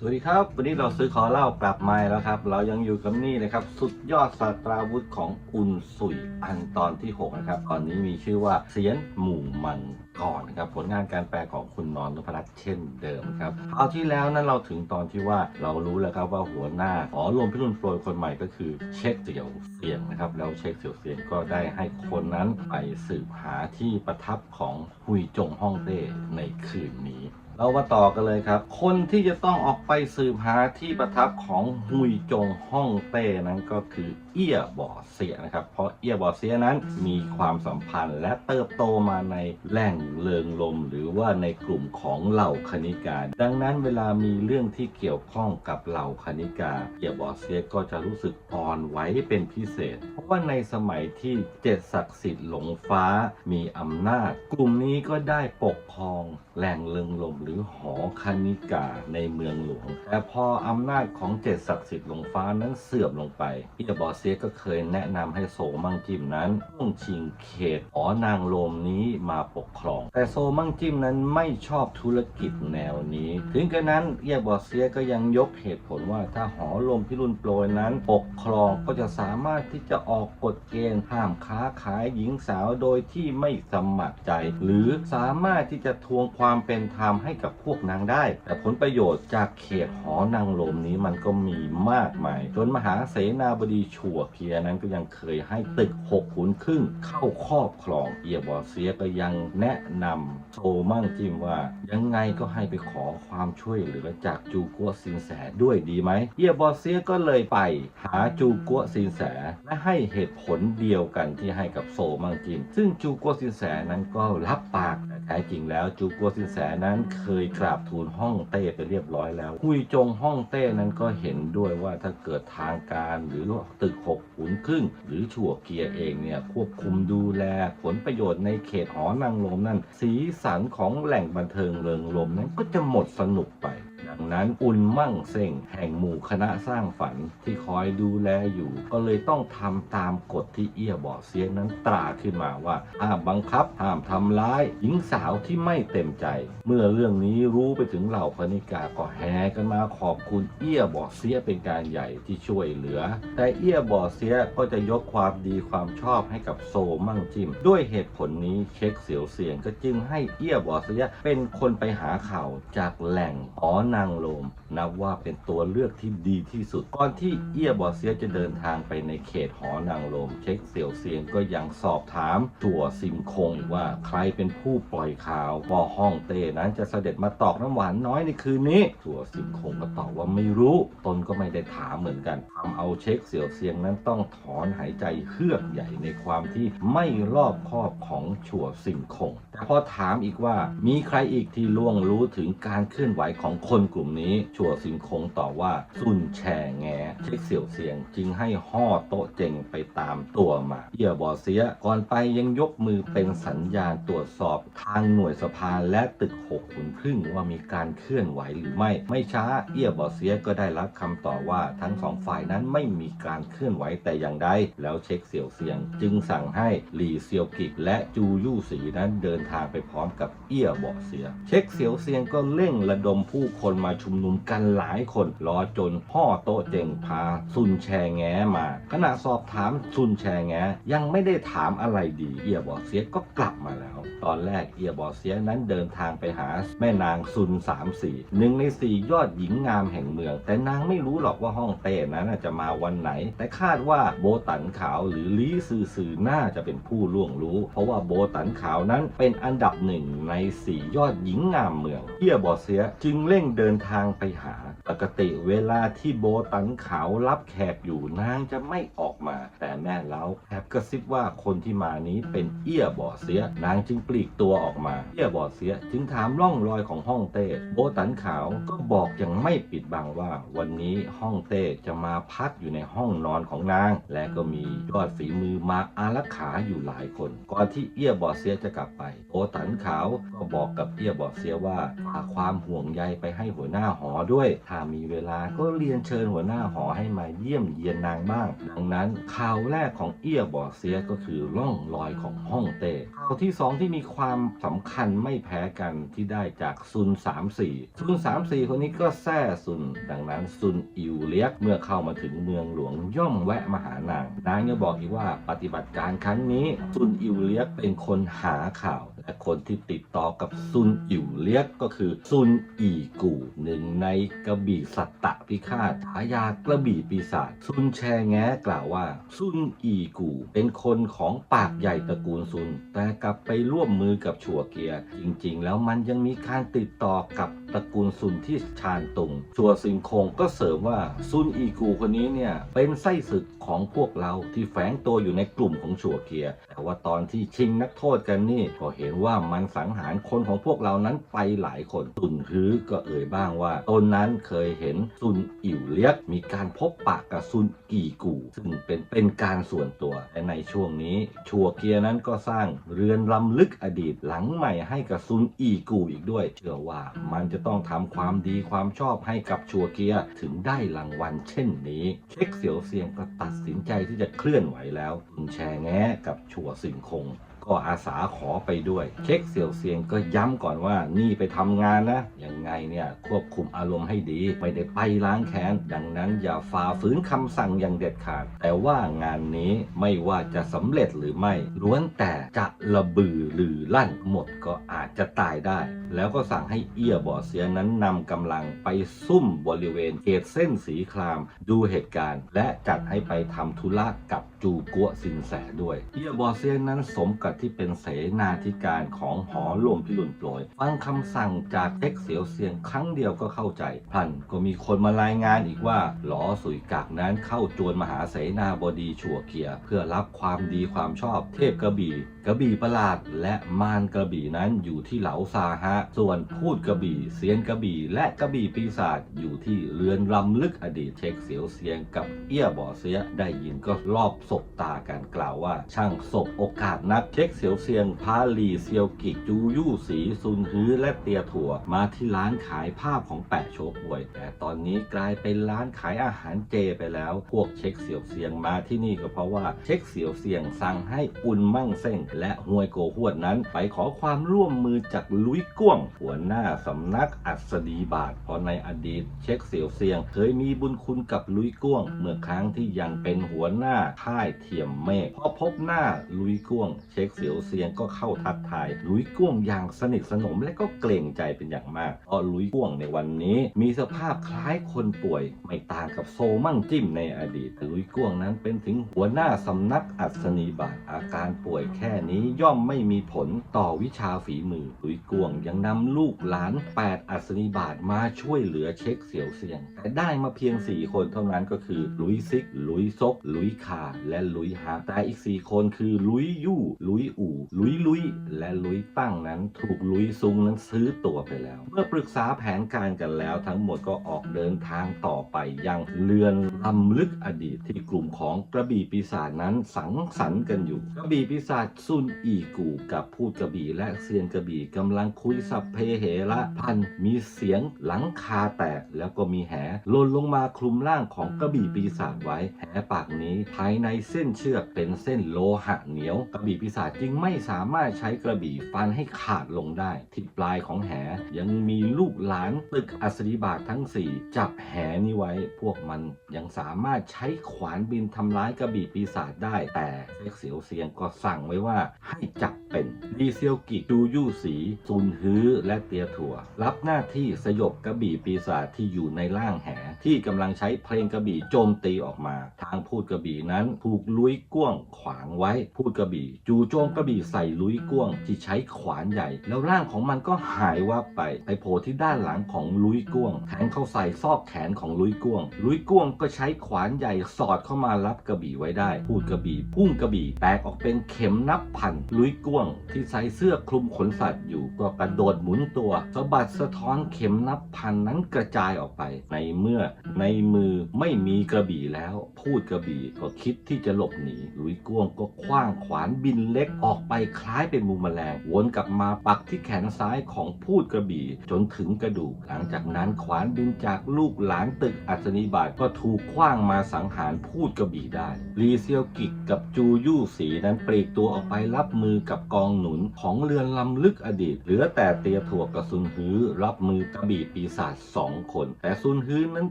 สวัสดีครับ วันนี้เราซื้อขอเล่ากลับมาแล้วครับ เรายังอยู่กับนี่นะครับ สุดยอดศาสตราวุธของอุนสุยอันตอนที่ 6 นะครับ ตอนนี้มีชื่อว่าเสียนหมู่มังกรนะครับ ผลงานการแปลของคุณนอนนพรัตน์เช่นเดิมครับเอาที่แล้วนั้นเราถึงตอนที่ว่าเรารู้แล้วครับว่าหัวหน้าอ๋อรวมพิรุณโปรยคนใหม่ก็คือเช็คเสี่ยวเสียงนะครับแล้วเช็คเสี่ยวเสียงก็ได้ให้คนนั้นไปสืบหาที่ประทับของหุยจงฮ่องเต้ในคืนนี้ เรามาต่อกันเลยครับ คนที่จะต้องออกไปสืบหาที่ประทับของฮุยจงฮ่องเต้นั้นก็คือ เอี้ยบ่อเสียนะครับ เพราะเอี้ยบ่อเสียนั้นมีความสัมพันธ์และเติบโตมาในแหล่งเลิงลม หรือว่าในกลุ่มของเหล่าคณิกา ดังนั้นเวลามีเรื่องที่เกี่ยวข้องกับเหล่าคณิกา เอี้ยบ่อเสียก็จะรู้สึกอ่อนไหวเป็นพิเศษ เพราะว่าในสมัยที่เจ็ดศักดิ์สิทธิ์หลงฟ้ามีอำนาจ กลุ่มนี้ก็ได้ปกครองแหล่งเลิงลม หรือหอคณิกาในเมืองหลวงแต่พออำนาจของเจ็ดศักดิ์สิทธิ์หลงฟ้านั้นเสื่อมลงไปเอียบอเซียก็เคยแนะนำให้โซมั่งจิมนั้นต้องชิงเขตหอนางลมนี้มาปกครอง แต่โซมั่งจิมนั้นไม่ชอบธุรกิจแนวนี้ ถึงกระนั้นเอียบอเซียก็ยังยกเหตุผลว่าถ้าหอลมพิรุณโปรยนั้นปกครองก็จะสามารถที่จะออกกฎเกณฑ์ห้ามค้าขายหญิงสาวโดยที่ไม่สมัครใจ หรือสามารถที่จะทวงความเป็นธรรมให้กับพวกนางได้ แต่ผลประโยชน์จากเขตหอนางลมนี้มันก็มีมากมายจนมหาเสนาบดีชัวเพียนั้นก็ยังเคยให้ตึกหกขุนครึ่งเข้าครอบครองเอียบอเซียก็ยังแนะนำโซมั่งจิมว่า ยังไงก็ให้ไปขอความช่วยเหลือจากจูกัวซินแสด้วยดีไหมเอียบอเซียก็เลยไปหาจูกัวซินแสและให้เหตุผลเดียวกันที่ให้กับโซมั่งจิม ซึ่งจูกัวซินแสนั้นก็รับปากแต่แท้จริงแล้วจูกัวซินแสนั้นเคยกราบทูลห้องเต้ไปเรียบร้อยแล้วคุยจงห้องเต้นั้นก็เห็นด้วยว่าถ้าเกิดทางการหรือตึกหกขุนครึ่ง หรือชั่วเกียร์เองเนี่ยควบคุมดูแลผลประโยชน์ในเขตหอนางลมนั้นสีสันของแหล่งบันเทิงเริงลมนั้นก็จะหมดสนุกไป ดังนั้นอุนมั่งเซ็งแห่งหมู่คณะสร้างฝันที่คอยดูแลอยู่ ก็เลยต้องทำตามกฎที่เอี้ยบอกเสียงนั้นตราขึ้นมาว่าห้ามบังคับห้ามทำร้ายหญิงสาวที่ไม่เต็มใจ เมื่อเรื่องนี้รู้ไปถึงเหล่าพนิกาก็แห่กันมาขอบคุณเอี้ยบอกเสียเป็นการใหญ่ที่ช่วยเหลือ แต่เอี้ยบอเสียก็จะยกความดีความชอบให้กับโซมั่งจิม ด้วยเหตุผลนี้เช็คเสียวเสียงก็จึงให้เอี้ยบอเสียเป็นคนไปหาข่าวจากแหล่งหอนางลงนับว่าเป็นตัวเลือกที่ดีที่สุด ก่อนที่เอี้ยบอเซียจะเดินทางไปในเขตหอนางลม เช็คเสียวเสียงก็ยังสอบถามตัวซิมคงอีกว่าใครเป็นผู้ปล่อยข่าวว่าห้องเต้นั้นจะเสด็จมาตอกน้ำหวานน้อยในคืนนี้ตัวซิมคงก็ตอบว่าไม่รู้ ตนก็ไม่ได้ถามเหมือนกันทำเอาเช็คเสียวเสียงนั้นต้องถอนหายใจเฮือกใหญ่ในความที่ไม่รอบคอบของชัวซิมคง แต่พอถามอีกว่ามีใครอีกที่ล่วงรู้ถึงการเคลื่อนไหวของคนกลุ่มนี้ชัวซิมคงตอบว่าซุนแชแงเช็คเสี่ยวเสียงจึงให้ห่อโต๊ะเจงไปตามตัวมาเอี่ยบอเสียก่อนไปยังยกมือเป็นสัญญาณตรวจสอบทางหน่วยสภาและตึกหกขุนครึ่งว่ามีการเคลื่อนไหวหรือไม่ ไม่ช้าเอี่ยบอเสียก็ได้รับคำตอบว่าทั้งสองฝ่ายนั้นไม่มีการเคลื่อนไหวแต่อย่างใดแล้วเช็คเสี่ยวเสียง จึงสั่งให้หลี่เซียวกิกและจูยู่สีนั้นเดินทางไปพร้อมกับเอี้ยบอเสีย เช็คเสียวเสียงก็เร่งระดมผู้คนมาชุมนุมกันหลายคนรอจนพ่อโตเจงพาซุนแชแงมา ขณะสอบถามซุนแชแงยังไม่ได้ถามอะไรดีเอียบอเสียก็กลับมาแล้ว ตอนแรกเอียบอเสียนั้นเดินทางไปหาแม่นางซุนสามสี่หนึ่งในสี่ยอดหญิงงามแห่งเมือง แต่นางไม่รู้หรอกว่าห้องเต้นั้นจะมาวันไหน แต่คาดว่าโบตันขาวหรือลีซือซือน่าจะเป็นผู้ล่วงรู้ เพราะว่าโบตันขาวนั้นเป็นอันดับหนึ่งในสี่ยอดหญิงงามเมืองเอียบอเสียจึงเร่งเดินทางไปหา ปกติเวลาที่โบตันขาวรับแขกอยู่นางจะไม่ออกมา แต่แม่เล้าแอบกระซิบว่าคนที่มานี้เป็นเอี้ยบอเสีย นางจึงปลีกตัวออกมา เอี้ยบอเสียจึงถามร่องรอยของห้องเต้โบตันขาวก็บอกอย่างไม่ปิดบังว่า วันนี้ห้องเต้จะมาพักอยู่ในห้องนอนของนาง และก็มียอดฝีมือมาอารักขาอยู่หลายคน ก่อนที่เอี้ยบอเสียจะกลับไปโบตันขาวก็บอกกับเอี้ยบอเสียว่าฝากความห่วงใยไปให้หัวหน้าหอด้วย ถ้ามีเวลาก็เรียนเชิญหัวหน้าหอให้มาเยี่ยมเยียนนางบ้าง ดังนั้นข่าวแรกของเอี้ยบ่อเสียก็คือร่องรอยของฮ่องเต้ข่าวที่สองที่มีความสำคัญไม่แพ้กันที่ได้จากซุน 34 ซุน 34 คนนี้ก็แซ่ซุน ดังนั้นซุนอิวเลียกเมื่อเข้ามาถึงเมืองหลวงย่อมแวะมาหานาง นางยังบอกอีกว่าปฏิบัติการครั้งนี้ซุนอิวเลียกเป็นคนหาข่าวและ คนที่ติดต่อกับซุนอิวเลียกก็คือซุนอีกูหนึ่งในกระบี่สัตตะพิฆาตฉายากระบี่ปีศาจซุนแชแง้กล่าวว่า ซุนอีกูเป็นคนของปากใหญ่ตระกูลซุน แต่กลับไปร่วมมือกับชัวเกียร์จริง ๆ แล้วมันยังมีการติดต่อกับตระกูลซุนที่ชานตุงชัวซิงคงก็เสริมว่าซุนอีกูคนนี้เนี่ยเป็นไส้ศึกของพวกเราที่แฝงตัวอยู่ในกลุ่มของชัวเกีย แต่ว่าตอนที่ชิงนักโทษกันนี่ก็เห็นว่ามันสังหารคนของพวกเรานั้นไปหลายคนซุนฮือก็เอ่ยบ้างว่าตนนั้นเคยเห็นซุนอิ๋วเลียกมีการพบปะกับซุนอีกูซึ่งเป็นเป็นการส่วนตัวและในช่วงนี้ ชัวเกียนั้นก็สร้างเรือนลำลึกอดีตหลังใหม่ให้กับซุนอีกูอีกด้วย เชื่อว่ามันจะต้องทำความดีความชอบให้กับชัวเกียถึงได้รางวัลเช่นนี้ เช็คเสียวเซียงก็ตัดสินใจที่จะเคลื่อนไหวแล้วคุณแชร์แง้กับชัวสิงคง ก็อาสาขอไปด้วย เช็คเสี่ยวเซียงก็ย้ำก่อนว่านี่ไปทำงานนะยังไงเนี่ยควบคุมอารมณ์ให้ดี ไม่ได้ไปล้างแค้น ดังนั้นอย่าฝ่าฝืนคำสั่งอย่างเด็ดขาด แต่ว่างานนี้ไม่ว่าจะสำเร็จหรือไม่ล้วนแต่จะระบือหรือลั่นหมดก็อาจจะตายได้ แล้วก็สั่งให้เอี้ยบ่อเสียนั้นนำกำลังไปซุ่มบริเวณเขตเส้นสีคราม ดูเหตุการณ์ และจัดให้ไปทำธุระกับจูกัวสินแสด้วย เอี้ยบอเซียนั้นสมกับที่เป็นเสนาธิการของหอหลวงพิรุณโปรยฟังคำสั่งจากเท็กเสียวเซียงครั้งเดียวก็เข้าใจพันก็มีคนมารายงานอีกว่าหลอสุยกักนั้นเข้าจวนมหาเสนาบดีชัวเกียเพื่อรับความดีความชอบเทพกระบี่ กระบี่ประหลาดและมารกระบี่นั้นอยู่ที่เหลาซาฮะ ส่วนพูดกระบี่เซียนกระบี่และกระบี่ปีศาจอยู่ที่เรือนลำลึกอดีตเช็คเสียวเซียงกับเอี้ยบ่อเสียได้ยินก็รอบศพตากันกล่าวว่า ช่างศพโอกาสนักเช็คเสียวเซียงพาลีเซียวกิกจูยู่สีซุนฮื้อและเตียถั่ว มาที่ร้านขายภาพของแปะโชคบวย แต่ตอนนี้กลายเป็นร้านขายอาหารเจไปแล้วพวกเช็คเสียวเซียงมาที่นี่ก็เพราะว่าเช็คเสียวเซียงสั่งให้อุ่นมั่งเส้งและฮวยโกหวดนั้นไปขอความร่วมมือจากลุยก้วง หัวหน้าสำนักอัศดีบาทเพราะในอดีตเช็คเสียวเซียง เคยมีบุญคุณกับลุยก้วง เมื่อครั้งที่ยังเป็นหัวหน้าค่ายเทียมเมฆพอพบหน้าลุยก้วง เช็คเสียวเซียงก็เข้าทักทายลุยก้วงอย่างสนิทสนมและก็เกรงใจเป็นอย่างมากเพราะลุยก้วงในวันนี้มีสภาพคล้ายคนป่วย ไม่ต่างกับโซมั่งจิ้มในอดีตแต่ลุยก้วงนั้นเป็นถึงหัวหน้าสำนักอัศนีบาทอาการป่วยแค่นี้ย่อมไม่มีผลต่อวิชาฝีมือลุยกวงยังนำลูกหลาน 8 อัศนีบาทมาช่วยเหลือเช็คเสียวเซียง แต่ได้มาเพียง 4 คนเท่านั้นก็คือลุยซิก ลุยซก ลุยคา และลุยฮาแต่อีก 4 คนคือลุยยู่ลุยอู่ ลุยลุย และลุยตั้งนั้นถูกลุยซุงนั้นซื้อตัวไปแล้ว เมื่อปรึกษาแผนการกันแล้วทั้งหมดก็ออกเดินทางต่อไปยังเรือน ลำลึกอดีตที่กลุ่มของกระบี่ปีศาจนั้นสังสรรค์กันอยู่ กระบี่ปีศาจซุนอีกูกับพูดกระบี่และเซียนกระบี่กำลังคุยสัพเพเหระพันมีเสียงหลังคาแตกแล้วก็มีแหล่นลงมาคลุมร่างของกระบี่ปีศาจไว้ แหปากนี้ภายในเส้นเชือกเป็นเส้นโลหะเหนียว กระบี่ปีศาจจึงไม่สามารถใช้กระบี่ฟันให้ขาดลงได้ที่ปลายของแหยังมีลูกหลานตึกอัศริบาททั้งสี่จับแหนี้ไว้พวกมันยังสามารถใช้ขวานบินทำร้ายกระบี่ปีศาจได้ แต่เซ็กเสียวเซียงก็สั่งไว้ว่าให้จับเป็นดีเซียวกิจูยู่สีซุนฮื้อและเตียถั่ว รับหน้าที่สยบกระบี่ปีศาจที่อยู่ในร่างแห ที่กำลังใช้เพลงกระบี่โจมตีออกมา ทางพูดกระบี่นั้นถูกลุยก้วงขวางไว้ พูดกระบี่ จู่โจมกระบี่ใส่ลุยก้วง ที่ใช้ขวานใหญ่ แล้วร่างของมันก็หายวับไป ไปโผล่ที่ด้านหลังของลุยก้วงแทงเข้าใส่ซอกแขนของลุยก้วง ลุยก้วงก็ใช้ขวานใหญ่สอดเข้ามารับกระบี่ไว้ได้ พูดกระบี่พุ่งกระบี่แตกออกเป็นเข็มนับพันลุยก้วง ที่ใส่เสื้อคลุมขนสัตว์อยู่ก็กระโดดหมุนตัวสะบัดสะท้อนเข็มนับพันนั้นกระจายออกไปในเมื่อในมือไม่มีกระบี่แล้ว พูดกระบี่ก็คิดที่จะหลบหนีหลุยกวงก็คว้างขวานบินเล็กออกไปคล้ายเป็นมูมแมลงวนกลับมาปักที่แขนซ้ายของพูดกระบี่จนถึงกระดูก หลังจากนั้นขวานบินจากลูกหลานตึกอัศนีบาตก็ถูกคว้างมาสังหารพูดกระบี่ได้ลีเซียวกิกกับจูยู่สีนั้นปลีกตัวออกไปรับมือกับกองหนุนของเรือนลำลึกอดีต เหลือแต่เตียถั่วกับซุนฮื้อรับมือกระบี่ปีศาจสองคน แต่ซุนฮื้อนั้น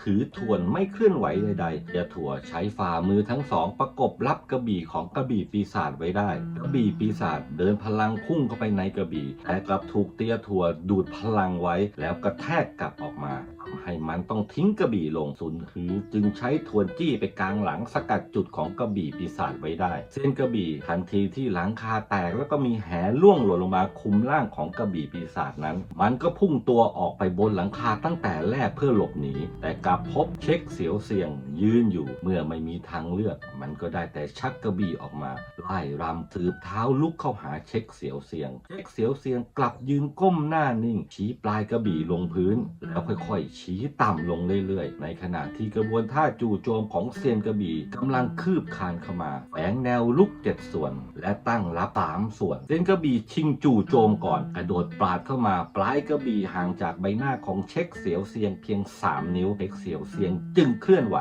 ถือทวนไม่เคลื่อนไหวใดๆเตียถั่วใช้ฝ่ามือทั้งสองประกบรับกระบี่ของกระบี่ปีศาจไว้ได้ กระบี่ปีศาจเดินพลังพุ่งเข้าไปในกระบี่แต่กลับถูกเตียถั่วดูดพลังไว้แล้วกระแทกกลับออกมาทำ ให้มันต้องทิ้งกระบี่ลงซุนฮือจึงใช้ทวนจี้ไปกลางหลังสกัดจุดของกระบี่ปีศาจไว้ได้ เส้นกระบี่ทันทีที่หลังคาแตกแล้วก็มีแหล่วงหล่นลงมาคุมร่างของกระบี่ปีศาจนั้น มันก็พุ่งตัวออกไปบนหลังคาตั้งแต่แรกเพื่อหลบหนีแต่กลับพบเช็คเสียวเสียง ยืนอยู่เมื่อไม่มีทางเลือก มันก็ได้แต่ชักกระบี่ออกมาไล่รำสืบเท้าลุกเข้าหาเช็คเสียวเสียง เช็คเสียวเสียงกลับยืนก้มหน้านิ่ง ชี้ปลายกระบี่ลงพื้นแล้วค่อยๆชี้ต่ำลงเรื่อยๆ ในขณะที่กระบวนท่าจู่โจมของเซียนกระบี่กำลังคืบคานเข้ามาแฝงแนวลุกเจ็ดส่วน และตั้งรับสามส่วน เซียนกระบี่ชิงจู่โจมก่อนกระโดดปราดเข้ามา ปลายกระบี่ห่างจากใบหน้าของเช็คเสียวเซียงเพียง 3 นิ้วเช็คเสียวเซียงจึงเคลื่อนไหว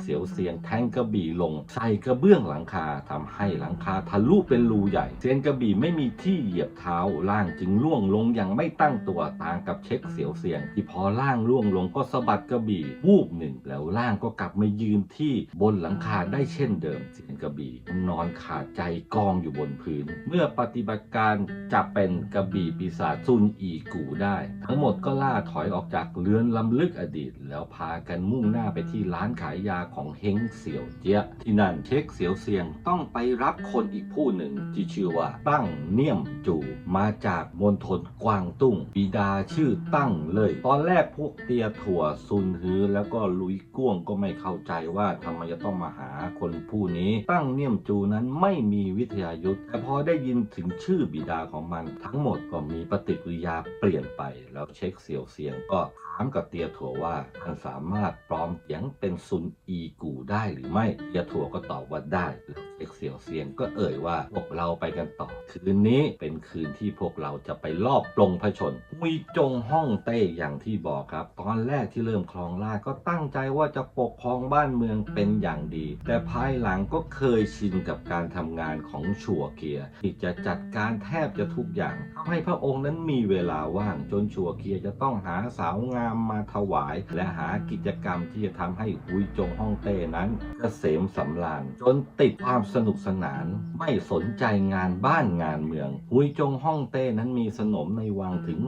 เสียวเซียงแทงกระบี่ลงใส่กระเบื้องหลังคาทำให้หลังคาทะลุเป็นรูใหญ่เซียนกระบี่ไม่มีที่เหยียบเท้าล่างจึงล่วงลงอย่างไม่ตั้งตัวต่างกับเช็คเสียวเซียง ที่พอล่างล่วงลงก็สะบัดกระบี่วูบหนึ่ง แล้วล่างก็กลับมายืนที่บนหลังคาได้เช่นเดิมเซียนกระบี่นอนขาดใจกองอยู่บนพื้น เมื่อปฏิบัติการจับเป็นกระบี่ปีศาจซุนอีกูได้ ทั้งหมดก็ล่าถอยออกจากเรือนลำลึกอดีต แล้วพากันมุ่งหน้าไปที่ร้านขายยาของเฮงเสี่ยวเจียที่นั่นเช็คเสี่ยวเซียงต้องไปรับคนอีกผู้หนึ่งที่ชื่อว่าตั้งเนียมจูมาจากมณฑลกวางตุ้งบิดาชื่อตั้งเลย ตอนแรกพวกเตียถั่วซุนฮือแล้วก็ลุยก้วงก็ไม่เข้าใจว่าทำไมจะต้องมาหาคนผู้นี้ ตั้งเนียมจูนั้นไม่มีวิทยายุทธ์แต่พอได้ยินถึงชื่อบิดาของมันทั้งหมดก็มีปฏิกิริยาเปลี่ยนไป แล้วเช็คเสี่ยวเสียงก็ถาามกับเตียถั่วว่าท่านสามารถปลอมเสียงเป็นซุนอีกูได้หรือไม่เตียถั่วก็ตอบว่าได้แล้วเช็คเสียวเสียงก็เอ่ยว่าพวกเราไปกันต่อ คืนนี้เป็นคืนที่พวกเราจะไปลอบปลงพระชนมุยจงฮ่องเต้อย่างที่บอกครับ ตอนแรกที่เริ่มครองราชก็ตั้งใจว่าจะปกครองบ้านเมืองเป็นอย่างดี แต่ภายหลังก็เคยชินกับการทำงานของชัวเกียที่จะจัดการแทบจะทุกอย่างทำให้พระองค์นั้นมีเวลาว่างจนชัวเกียจะต้องหาสาวงามมาถวาย และหากิจกรรมที่จะทำให้หุยจงฮ่องเต้นั้นเกษมสำราญจนติดความสนุกสนาน ไม่สนใจงานบ้านงานเมืองหุยจงฮ่องเต้นั้นมีสนมในวังถึง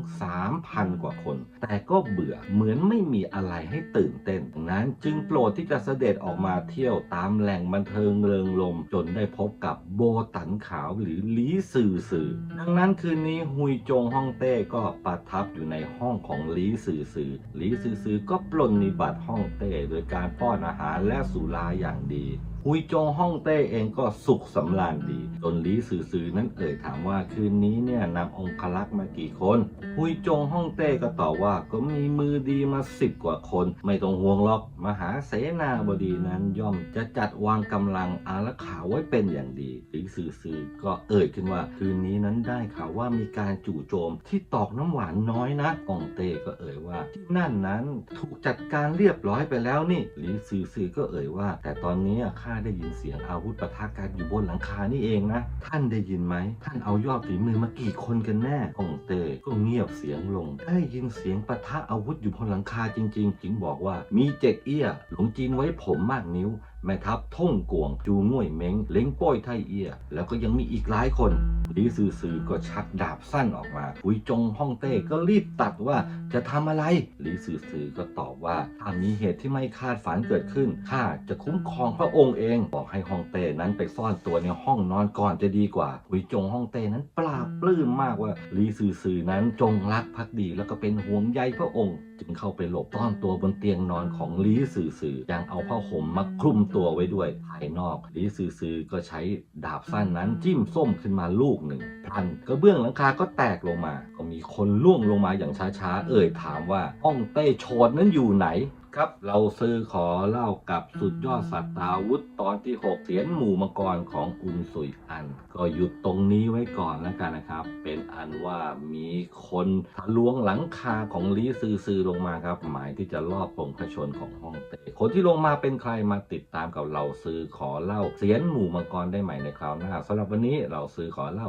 3,000 กว่าคน แต่ก็เบื่อเหมือนไม่มีอะไรให้ตื่นเต้นนั้นจึงโปรดที่จะเสด็จออกมาเที่ยวตามแหล่งบันเทิงเริงรมจนได้พบกับโบตันขาวหรือลีซือซือดังนั้นคืนนี้หุยจงฮ่องเต้ก็ประทับอยู่ในห้องของลีซือซือหลีซือซือก็ปลนนิบัติฮ่องเต้โดยการป้อนอาหารและสุราอย่างดี ฮุยจงฮ่องเต้เองก็สุขสำราญดีจนลีซือซือนั้นเอ่ยถามว่าคืนนี้เนี่ยนำองคลักษ์มากี่คนฮุยจงฮ่องเต้ก็ตอบว่าก็มีมือดีมาสิบกว่าคน ไม่ต้องห่วงหรอกมหาเสนาบดีนั้นย่อมจะจัดวางกำลังอารักขาไว้เป็นอย่างดีลีซือซือก็เอ่ยขึ้นว่าคืนนี้นั้นได้ข่าวว่ามีการจู่โจมที่ตอกน้ำหวานน้อยนะองเต้ก็เอ่ยว่าที่นั่นนั้นถูกจัดการเรียบร้อยไปแล้วนี่ลีซือซือก็เอ่ยว่า แต่ตอนนี้ข้าได้ยินเสียงอาวุธปะทะกันอยู่บนหลังคานี่เองนะ ท่านได้ยินไหม ท่านเอายอดฝีมือมากี่คนกันแน่องเต้ก็เงียบเสียงลง ได้ยินเสียงปะทะอาวุธอยู่บนหลังคาจริง ๆ จึงบอกว่ามีเจ็กเอี้ยหลงจีนไว้ผมมากนิ้ว แม่ทัพท่งกวง จูง่วยเม้งเล้งป้อยไทเอีย แล้วก็ยังมีอีกหลายคนลีซือซือก็ชักดาบสั้นออกมาหุยจงฮ่องเต้ก็รีบตัดว่าจะทำอะไรลีซือซือก็ตอบว่าถ้ามีเหตุที่ไม่คาดฝันเกิดขึ้นข้าจะคุ้มครองพระองค์เอง บอกให้ฮ่องเต้นั้นไปซ่อนตัวในห้องนอนก่อนจะดีกว่าหุยจงฮ่องเต้นั้นปลาปลื้มมากว่าลีซือซือนั้นจงรักภักดีแล้วก็เป็นห่วงใยพระองค์ จึงเข้าไปหลบซ่อนตัวบนเตียงนอนของลีซือซือยังเอาผ้าห่มมาคลุมตัวไว้ด้วย ภายนอกลีซือซือก็ใช้ดาบสั้นนั้นจิ้มส้มขึ้นมาลูกหนึ่งพลันกระเบื้องหลังคาก็แตกลงมา ก็มีคนล่วงลงมาอย่างช้าๆ เอ่ยถามว่าห้องเต้โฉดนั้นอยู่ไหน ครับ เราซื้อขอเล่ากับสุดยอดสัตว์อาวุธตอนที่ 6เสียนหมู่มังกรของอุนสุยอัน ก็หยุดตรงนี้ไว้ก่อนแล้วกันนะครับ เป็นอันว่ามีคนทะลวงหลังคาของลีซือซือลงมาครับ หมายที่จะลอบปงพชนของฮ่องเต้คนที่ลงมาเป็นใครมาติดตามกับเราซื้อขอเล่าเสียนหมู่มังกรได้ใหม่ในคราวหน้าสำหรับวันนี้เราซื้อขอเล่า